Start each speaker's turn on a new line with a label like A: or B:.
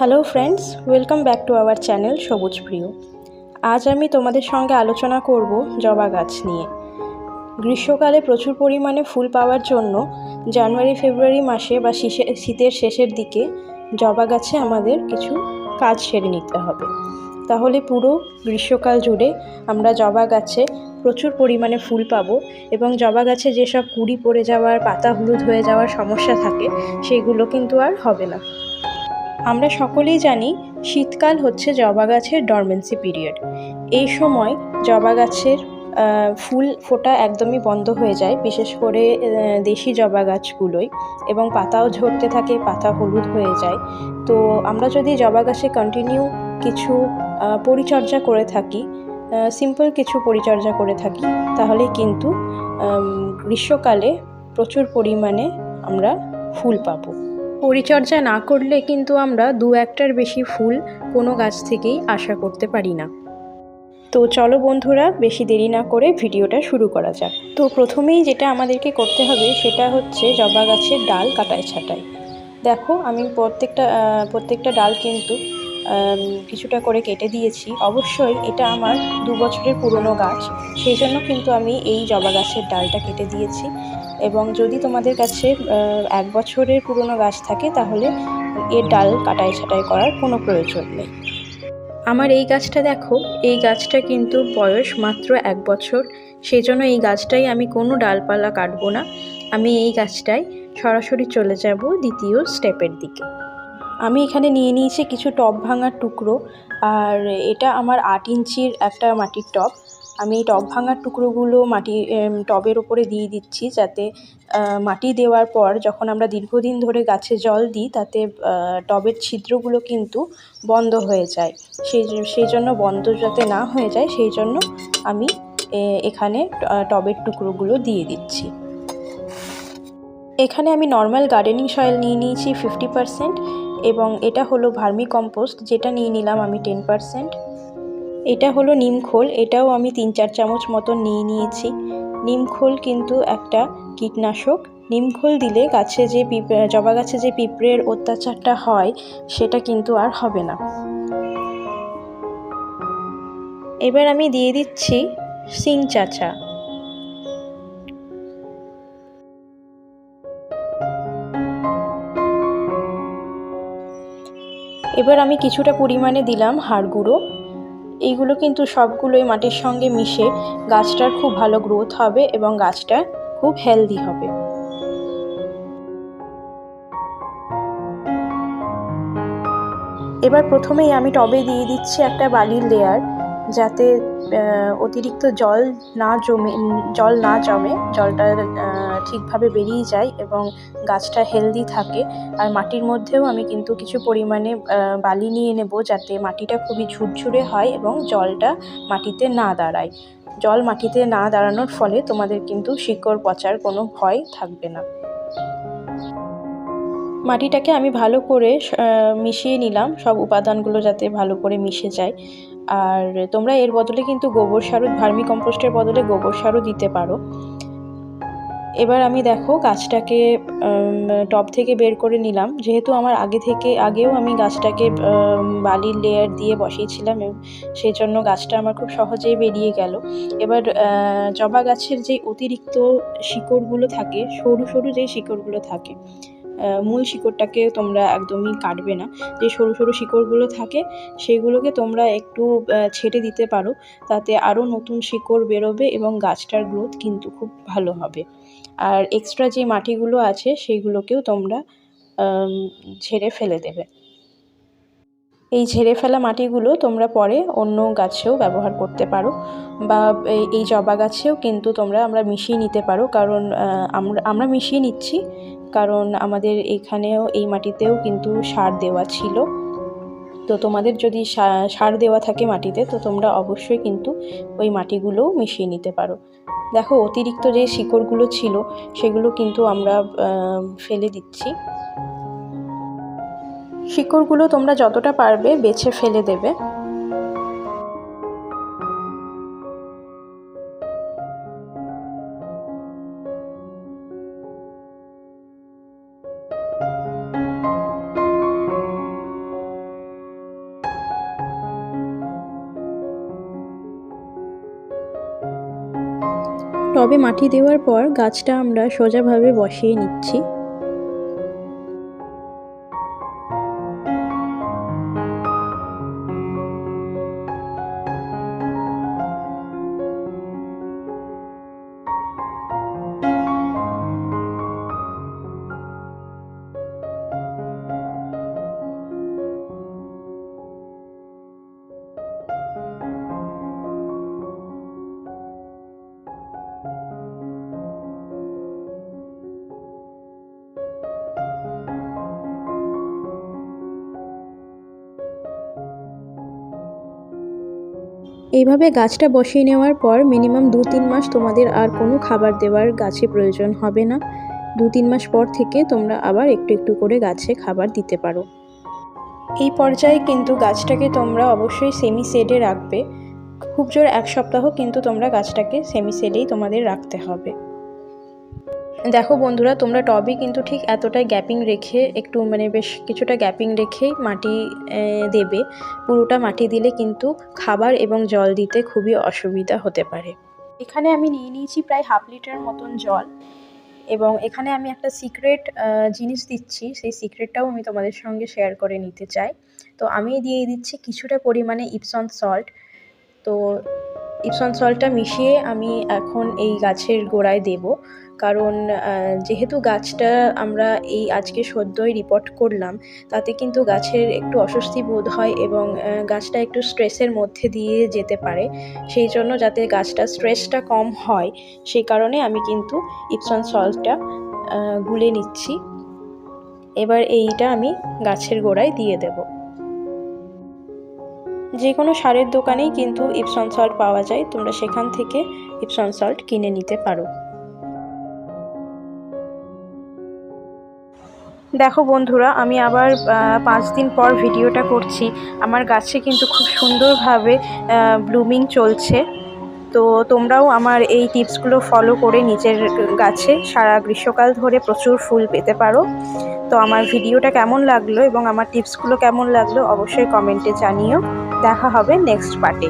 A: Hello friends welcome back to our channel সবুজ প্রিয় আজ আমি তোমাদের সঙ্গে আলোচনা করব জবা গাছ নিয়ে। গ্রীষ্মকালে প্রচুর পরিমাণে ফুল পাওয়ার জন্য জানুয়ারি, ফেব্রুয়ারি মাসে বা শীতের শেষের দিকে জবা গাছে আমাদের কিছু কাজ সেরে নিতে হবে। তাহলে পুরো গ্রীষ্মকাল জুড়ে আমরা জবা গাছে প্রচুর পরিমাণে ফুল পাবো এবং জবা গাছে যেসব কুড়ি পড়ে যাওয়ার, পাতা হলুদ হয়ে যাওয়ার সমস্যা থাকে, সেগুলো কিন্তু আর হবে না। আমরা সকলেই জানি শীতকাল হচ্ছে জবা গাছের ডরমেন্সি পিরিয়ড এই সময় জবা গাছের ফুল ফোটা একদমই বন্ধ হয়ে যায়, বিশেষ করে দেশি জবা গাছগুলোই এবং পাতাও ঝরতে থাকে, পাতা হলুদ হয়ে যায়। তো আমরা যদি জবা গাছে কন্টিনিউ কিছু পরিচর্যা করে থাকি সিম্পল কিছু পরিচর্যা করে থাকি, তাহলে কিন্তু গ্রীষ্মকালে প্রচুর পরিমাণে আমরা ফুল পাবো। পরিচর্যা না করলে কিন্তু আমরা দু একটার বেশি ফুল কোনো গাছ থেকেই আশা করতে পারি না। তো চলো বন্ধুরা, বেশি দেরি না করে ভিডিওটা শুরু করা যাক। তো প্রথমেই যেটা আমাদেরকে করতে হবে সেটা হচ্ছে জবা গাছের ডাল কাটাই ছাটাই। দেখো, আমি প্রত্যেকটা প্রত্যেকটা ডাল কিন্তু কিছুটা করে কেটে দিয়েছি। অবশ্যই এটা আমার দু বছরের পুরনো গাছ, সেই জন্য কিন্তু আমি এই জবা গাছের ডালটা কেটে দিয়েছি। এবং যদি তোমাদের কাছে এক বছরের পুরনো গাছ থাকে তাহলে এর ডাল কাটাই ছাটাই করার কোনো প্রয়োজন নেই। আমার এই গাছটা দেখো এই গাছটা কিন্তু বয়স মাত্র এক বছর। সেই জন্য এই গাছটাই আমি কোনো ডালপালা কাটবো না। আমি এই গাছটায় সরাসরি চলে যাব দ্বিতীয় স্টেপের দিকে। আমি এখানে নিয়ে নিয়েছি কিছু টব ভাঙার টুকরো আর এটা আমার আট ইঞ্চির একটা মাটির টব আমি এই টব ভাঙার টুকরোগুলো মাটি টবের ওপরে দিয়ে দিচ্ছি যাতে মাটি দেওয়ার পর যখন আমরা দীর্ঘদিন ধরে গাছে জল দিই তাতে টবের ছিদ্রগুলো কিন্তু বন্ধ হয়ে যায়। সেই সেই জন্য বন্ধ যাতে না হয়ে যায় সেই জন্য আমি এখানে টবের টুকরোগুলো দিয়ে দিচ্ছি। এখানে আমি নর্মাল গার্ডেনিং সয়েল নিয়ে নিয়েছি ফিফটি পারসেন্ট এবং এটা হলো ভার্মি কম্পোস্ট যেটা নিয়ে নিলাম আমি টেন পারসেন্ট এটা হলো নিমখোল এটাও আমি তিন চার চামচ মতো নিয়ে নিয়েছি। নিমখোল কিন্তু একটা কীটনাশক। নিমখোল দিলে গাছে যে পিঁপ, জবা গাছে যে পিঁপড়ের অত্যাচারটা হয়, সেটা কিন্তু আর হবে না। এবার আমি দিয়ে দিচ্ছি সিং চাচা। এবার আমি কিছুটা পরিমাণে দিলাম হাড় গুঁড়ো। এইগুলো কিন্তু সবগুলোই মাটির সঙ্গে মিশে গাছটার খুব ভালো গ্রোথ হবে এবং গাছটা খুব হেলদি হবে। এবার প্রথমেই আমি টবে দিয়ে দিচ্ছি একটা বালির লেয়ার যাতে অতিরিক্ত জল না জমে, জল না জমে, জলটা ঠিকভাবে বেরিয়ে যায় এবং গাছটা হেলদি থাকে। আর মাটির মধ্যেও আমি কিন্তু কিছু পরিমাণে বালি নিয়ে নেব যাতে মাটিটা খুবই ঝুরঝুরে হয় এবং জলটা মাটিতে না দাঁড়ায়। জল মাটিতে না দাঁড়ানোর ফলে তোমাদের কিন্তু শিকড় পচার কোনো ভয় থাকবে না। মাটিটাকে আমি ভালো করে মিশিয়ে নিলাম। সব উপাদানগুলো যাতে ভালো করে মিশে যায়। আর তোমরা এর বদলে কিন্তু গোবর সারও ভার্মি কম্পোস্টের বদলে গোবর সারও দিতে পারো। এবার আমি দেখো গাছটাকে টব থেকে বের করে নিলাম। যেহেতু আমার আগে থেকে, আগেও আমি গাছটাকে বালির লেয়ার দিয়ে বসিয়েছিলাম সেই জন্য গাছটা আমার খুব সহজেই বেরিয়ে গেল। এবার জবা গাছের যে অতিরিক্ত শিকড়গুলো থাকে, সরু সরু যে শিকড়গুলো থাকে মূল শিকড়টাকে তোমরা একদমই কাটবে না। যে সরু সরু শিকড়গুলো থাকে সেইগুলোকে তোমরা একটু ছেটে দিতে পারো। তাতে আরও নতুন শিকড় বেরোবে এবং গাছটার গ্রোথ কিন্তু খুব ভালো হবে। আর এক্সট্রা যে মাটিগুলো আছে সেইগুলোকেও তোমরা ঝেড়ে ফেলে দেবে। এই ঝেড়ে ফেলা মাটিগুলো তোমরা পরে অন্য গাছেও ব্যবহার করতে পারো। বা এই জবা গাছেও কিন্তু তোমরা, আমরা মিশিয়ে নিতে পারো। কারণ আমরা আমরা মিশিয়ে নিচ্ছি কারণ আমাদের এখানেও এই মাটিতেও কিন্তু সার দেওয়া ছিল। তো তোমাদের যদি সার দেওয়া থাকে মাটিতে, তো তোমরা অবশ্যই কিন্তু ওই মাটিগুলোও মিশিয়ে নিতে পারো। দেখো, অতিরিক্ত যে শিকড়গুলো ছিল, সেগুলো কিন্তু আমরা ফেলে দিচ্ছি। শিকড়গুলো তোমরা যতটা পারবে বেছে ফেলে দেবে। টবে মাটি দেওয়ার পর গাছটা আমরা সোজাভাবে বসিয়ে নিচ্ছি। এইভাবে গাছটা বসিয়ে নেওয়ার পর মিনিমাম দু তিন মাস তোমাদের আর কোনো খাবার দেওয়ার গাছে প্রয়োজন হবে না। দু তিন মাস পর থেকে তোমরা আবার একটু একটু করে গাছে খাবার দিতে পারো। এই পর্যায়ে কিন্তু গাছটাকে তোমরা অবশ্যই সেমি সেডে রাখবে। খুব জোর এক সপ্তাহ কিন্তু তোমরা গাছটাকে সেমি সেডেই তোমাদের রাখতে হবে। দেখো বন্ধুরা, তোমরা টবে কিন্তু ঠিক এতটাই গ্যাপিং রেখে, একটু মানে বেশ কিছুটা গ্যাপিং রেখেই মাটি দেবে। পুরোটা মাটি দিলে কিন্তু খাবার এবং জল দিতে খুবই অসুবিধা হতে পারে। এখানে আমি নিয়ে নিয়েছি প্রায় হাফ লিটার মতন জল এবং এখানে আমি একটা সিক্রেট জিনিস দিচ্ছি। সেই সিক্রেটটাও আমি তোমাদের সঙ্গে শেয়ার করে নিতে চাই। তো আমি দিয়ে দিচ্ছি কিছুটা পরিমাণে ইপসন সল্ট তো ইপসন সল্টটা মিশিয়ে আমি এখন এই গাছের গোড়ায় দেব। কারণ যেহেতু গাছটা আমরা এই আজকে সদ্যই রিপোর্ট করলাম, তাতে কিন্তু গাছের একটু অস্বস্তি বোধ হয় এবং গাছটা একটু স্ট্রেসের মধ্যে দিয়ে যেতে পারে। সেই জন্য যাতে গাছটা স্ট্রেসটা কম হয় সেই কারণে আমি কিন্তু ইপসন সল্টটা গুলে নিচ্ছি। এবার এইটা আমি গাছের গোড়ায় দিয়ে দেবো। যে কোনো সারের দোকানেই কিন্তু ইপসন সল্ট পাওয়া যায়। তোমরা সেখান থেকে ইপসন সল্ট কিনে নিতে পারো। দেখো বন্ধুরা, আমি আবার পাঁচ দিন পর ভিডিওটা করছি। আমার গাছে কিন্তু খুব সুন্দরভাবে ব্লুমিং চলছে। তো তোমরাও আমার এই টিপসগুলো ফলো করে নিজের গাছে সারা গ্রীষ্মকাল ধরে প্রচুর ফুল পেতে পারো। তো আমার ভিডিওটা কেমন লাগল এবং আমার টিপসগুলো কেমন লাগল অবশ্যই কমেন্টে জানিও। দেখা হবে নেক্সট পার্টে